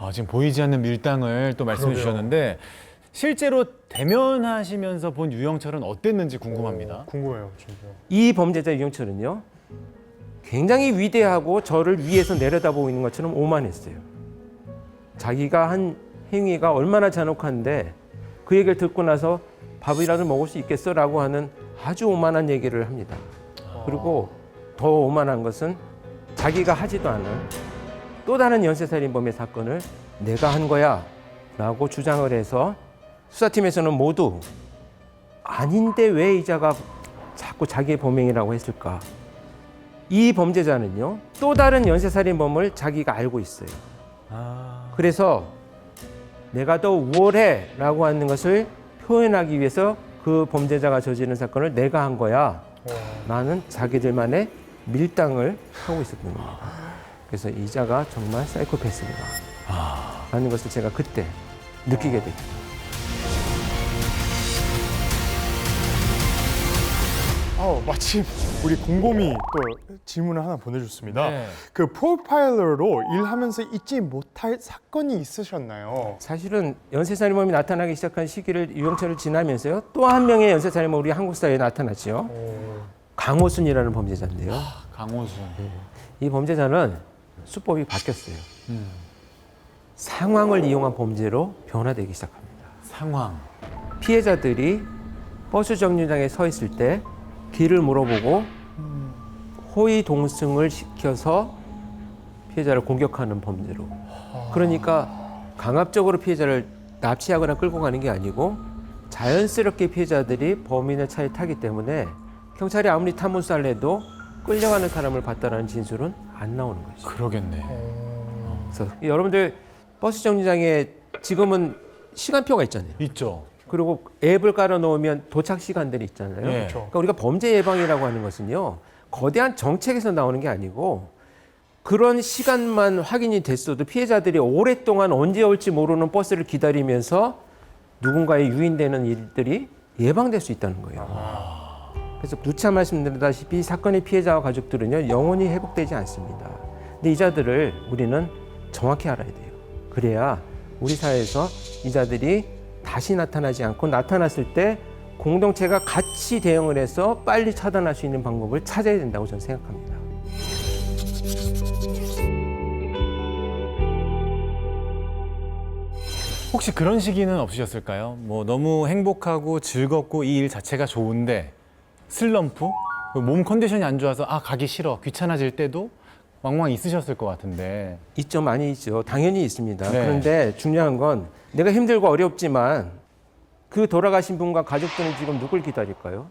아, 지금 보이지 않는 밀당을 또 말씀해 그러게요. 주셨는데 실제로 대면하시면서 본 유영철은 어땠는지 궁금합니다. 어, 궁금해요, 진짜. 이 범죄자 유영철은요 굉장히 위대하고 저를 위에서 내려다보고 있는 것처럼 오만했어요. 자기가 한 행위가 얼마나 잔혹한데 그 얘기를 듣고 나서 밥이라도 먹을 수 있겠어라고 하는 아주 오만한 얘기를 합니다. 그리고 더 오만한 것은 자기가 하지도 않은 또 다른 연쇄살인범의 사건을 내가 한 거야 라고 주장을 해서 수사팀에서는 모두 아닌데 왜 이자가 자꾸 자기의 범행이라고 했을까? 이 범죄자는요 또 다른 연쇄살인범을 자기가 알고 있어요. 아, 그래서 내가 더 우월해 라고 하는 것을 표현하기 위해서 그 범죄자가 저지른 사건을 내가 한 거야. 어, 나는 자기들만의 밀당을 하고 있었던 겁니다. 그래서 이자가 정말 사이코패스구나. 라는 것을 제가 그때 느끼게 됐죠. 아, 마침 우리 곰곰이 또 질문을 하나 보내줬습니다. 네. 그 프로파일러로 일하면서 잊지 못할 사건이 있으셨나요? 사실은 연쇄살인범이 나타나기 시작한 시기를 유영철을 지나면서요. 또 한 명의 연쇄살인범 우리 한국 사회에 나타났죠. 어, 강호순이라는 범죄자인데요. 강호수. 이 범죄자는 수법이 바뀌었어요. 음. 상황을 이용한 범죄로 변화되기 시작합니다. 상황. 피해자들이 버스 정류장에 서 있을 때 길을 물어보고 호의 동승을 시켜서 피해자를 공격하는 범죄로. 그러니까 강압적으로 피해자를 납치하거나 끌고 가는 게 아니고 자연스럽게 피해자들이 범인의 차에 타기 때문에 경찰이 아무리 탐문수사를 해도 끌려가는 사람을 봤다라는 진술은 안 나오는 거죠. 그러겠네. 그래서 여러분들 버스 정류장에 지금은 시간표가 있잖아요. 있죠. 그리고 앱을 깔아 놓으면 도착 시간들이 있잖아요. 예. 그렇죠. 그러니까 우리가 범죄 예방이라고 하는 것은요. 거대한 정책에서 나오는 게 아니고 그런 시간만 확인이 됐어도 피해자들이 오랫동안 언제 올지 모르는 버스를 기다리면서 누군가의 유인되는 일들이 예방될 수 있다는 거예요. 그래서 누차 말씀드렸다시피 사건의 피해자와 가족들은요 영원히 회복되지 않습니다. 근데 이자들을 우리는 정확히 알아야 돼요. 그래야 우리 사회에서 이자들이 다시 나타나지 않고 나타났을 때 공동체가 같이 대응을 해서 빨리 차단할 수 있는 방법을 찾아야 된다고 저는 생각합니다. 혹시 그런 시기는 없으셨을까요? 뭐 너무 행복하고 즐겁고 이 일 자체가 좋은데 슬럼프? 몸 컨디션이 안 좋아서 아 가기 싫어 귀찮아질 때도 왕왕 있으셨을 것 같은데 있죠, 많이 있죠. 당연히 있습니다. 네. 그런데 중요한 건 내가 힘들고 어렵지만 그 돌아가신 분과 가족들은 지금 누굴 기다릴까요?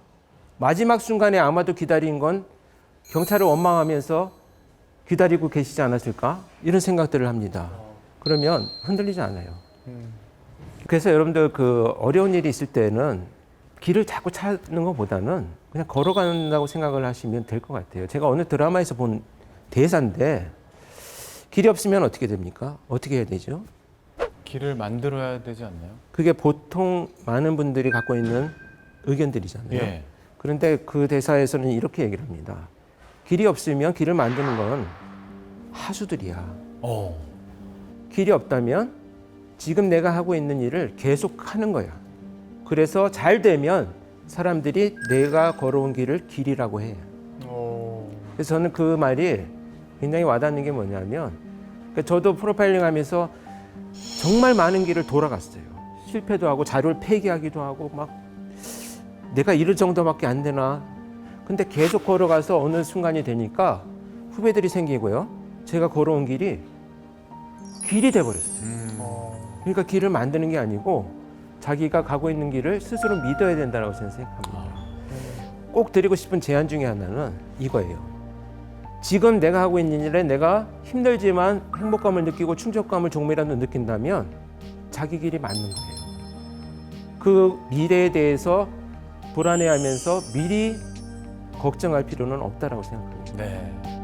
마지막 순간에 아마도 기다린 건 경찰을 원망하면서 기다리고 계시지 않았을까? 이런 생각들을 합니다. 그러면 흔들리지 않아요. 음, 그래서 여러분들 그 어려운 일이 있을 때는 길을 자꾸 찾는 것보다는 그냥 걸어간다고 생각을 하시면 될 것 같아요. 제가 어느 드라마에서 본 대사인데 길이 없으면 어떻게 됩니까? 어떻게 해야 되죠? 길을 만들어야 되지 않나요? 그게 보통 많은 분들이 갖고 있는 의견들이잖아요. 예. 그런데 그 대사에서는 이렇게 얘기를 합니다. 길이 없으면 길을 만드는 건 하수들이야. 어. 길이 없다면 지금 내가 하고 있는 일을 계속 하는 거야. 그래서 잘 되면 사람들이 내가 걸어온 길을 길이라고 해. 어, 그래서 저는 그 말이 굉장히 와닿는 게 뭐냐면 그러니까 저도 프로파일링 하면서 정말 많은 길을 돌아갔어요. 실패도 하고 자료를 폐기하기도 하고 막 내가 이럴 정도밖에 안 되나. 근데 계속 걸어가서 어느 순간이 되니까 후배들이 생기고요. 제가 걸어온 길이 길이 돼버렸어요. 음. 어, 그러니까 길을 만드는 게 아니고 자기가 가고 있는 길을 스스로 믿어야 된다고 저는 생각합니다. 꼭 드리고 싶은 제안 중에 하나는 이거예요. 지금 내가 하고 있는 일에 내가 힘들지만 행복감을 느끼고 충족감을 조금이라도 느낀다면 자기 길이 맞는 거예요. 그 미래에 대해서 불안해하면서 미리 걱정할 필요는 없다라고 생각합니다. 네.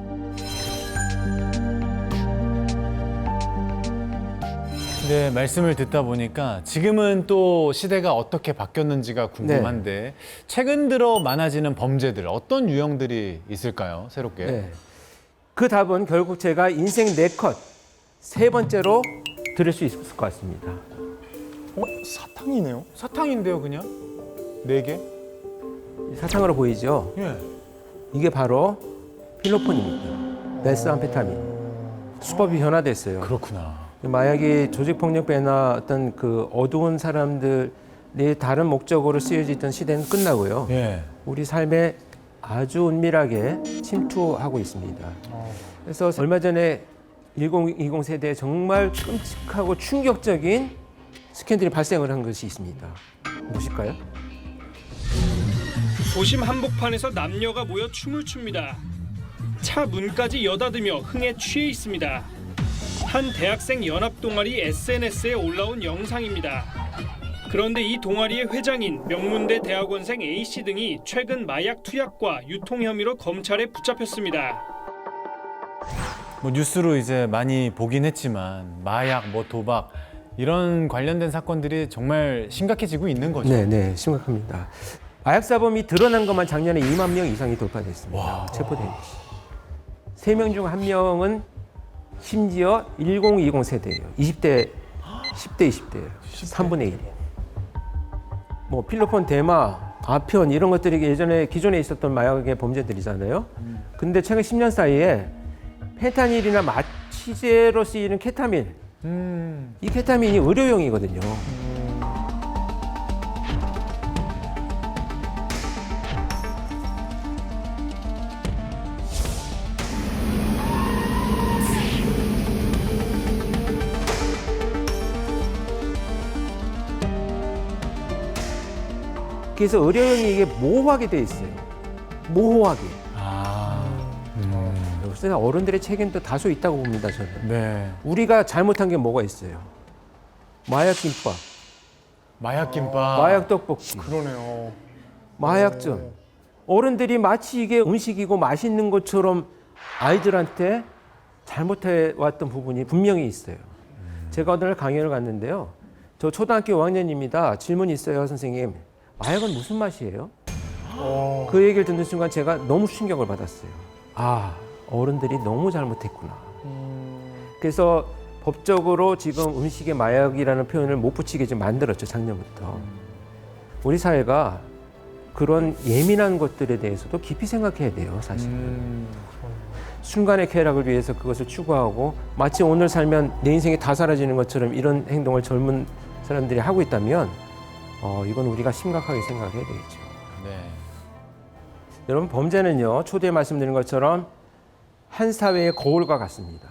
네, 말씀을 듣다 보니까 지금은 또 시대가 어떻게 바뀌었는지가 궁금한데 최근 들어 많아지는 범죄들 어떤 유형들이 있을까요? 새롭게. 네. 그 답은 결국 제가 인생 네컷 세 번째로 들을 수 있을 것 같습니다. 어? 사탕이네요? 사탕인데요, 그냥? 네 개? 사탕으로 보이죠? 예. 이게 바로 필로폰입니다. 메스암페타민. 수법이 변화됐어요. 그렇구나. 마약이 조직폭력배나 어떤 그 어두운 사람들이 다른 목적으로 쓰여지던 시대는 끝나고요. 예. 우리 삶에 아주 은밀하게 침투하고 있습니다. 그래서 얼마 전에 1020 세대에 정말 끔찍하고 충격적인 스캔들이 발생을 한 것이 있습니다. 무엇일까요? 도심 한복판에서 남녀가 모여 춤을 춥니다. 차 문까지 여닫으며 흥에 취해 있습니다. 한 대학생 연합 동아리 SNS에 올라온 영상입니다. 그런데 이 동아리의 회장인 명문대 대학원생 A 씨 등이 최근 마약 투약과 유통 혐의로 검찰에 붙잡혔습니다. 뭐 뉴스로 이제 많이 보긴 했지만 마약, 뭐 도박 이런 관련된 사건들이 정말 심각해지고 있는 거죠. 네, 네, 심각합니다. 마약 사범이 드러난 것만 작년에 2만 명 이상이 돌파됐습니다. 와. 체포된 것이. 세명 중 한 명은 심지어 1020 세대예요. 20대, 10대, 20대예요. 3분의 1이에요. 뭐 필로폰 대마, 아편 이런 것들이 예전에 기존에 있었던 마약의 범죄들이잖아요. 근데 최근 10년 사이에 펜타닐이나 마취제로 쓰이는 케타민, 음. 이 케타민이 의료용이거든요. 그래서 의료용이 이게 모호하게 돼 있어요. 모호하게. 아. 음. 그래서 어른들의 책임도 다소 있다고 봅니다, 저는. 네. 우리가 잘못한 게 뭐가 있어요? 마약 김밥, 마약 김밥. 마약 떡볶이, 그러네요. 마약전. 어른들이 마치 이게 음식이고 맛있는 것처럼 아이들한테 잘못해 왔던 부분이 분명히 있어요. 제가 어느 날 강연을 갔는데요. 저 초등학교 5학년입니다. 질문이 있어요, 선생님. 마약은 무슨 맛이에요? 어. 그 얘기를 듣는 순간 제가 너무 충격을 받았어요. 아, 어른들이 너무 잘못했구나. 그래서 법적으로 지금 음식에 마약이라는 표현을 못 붙이게 좀 만들었죠, 작년부터. 우리 사회가 그런 예민한 것들에 대해서도 깊이 생각해야 돼요, 사실. 음. 순간의 쾌락을 위해서 그것을 추구하고 마치 오늘 살면 내 인생이 다 사라지는 것처럼 이런 행동을 젊은 사람들이 하고 있다면 어, 이건 우리가 심각하게 생각해야 되겠죠. 네. 여러분 범죄는요 초대에 말씀드린 것처럼 한 사회의 거울과 같습니다.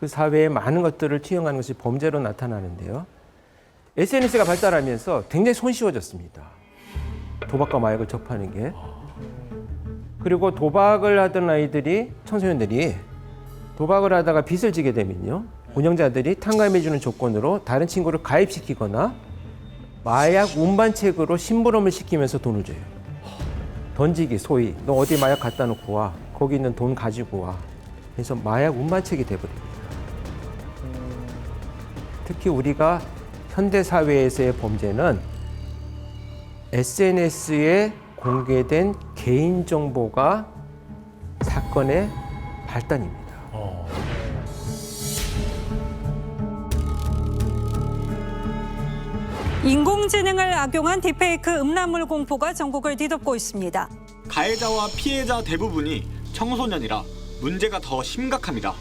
그 사회의 많은 것들을 투영하는 것이 범죄로 나타나는데요. SNS가 발달하면서 굉장히 손쉬워졌습니다. 도박과 마약을 접하는 게. 그리고 도박을 하던 아이들이 청소년들이 도박을 하다가 빚을 지게 되면요. 운영자들이 탕감해주는 조건으로 다른 친구를 가입시키거나 마약 운반책으로 심부름을 시키면서 돈을 줘요. 던지기 소위 너 어디 마약 갖다 놓고 와 거기 있는 돈 가지고 와 그래서 마약 운반책이 돼버립니다 특히 우리가 현대 사회에서의 범죄는 SNS에 공개된 개인 정보가 사건의 발단입니다. 인공지능을 악용한 딥페이크 음란물 공포가 전국을 뒤덮고 있습니다. 가해자와 피해자 대부분이 청소년이라 문제가 더 심각합니다.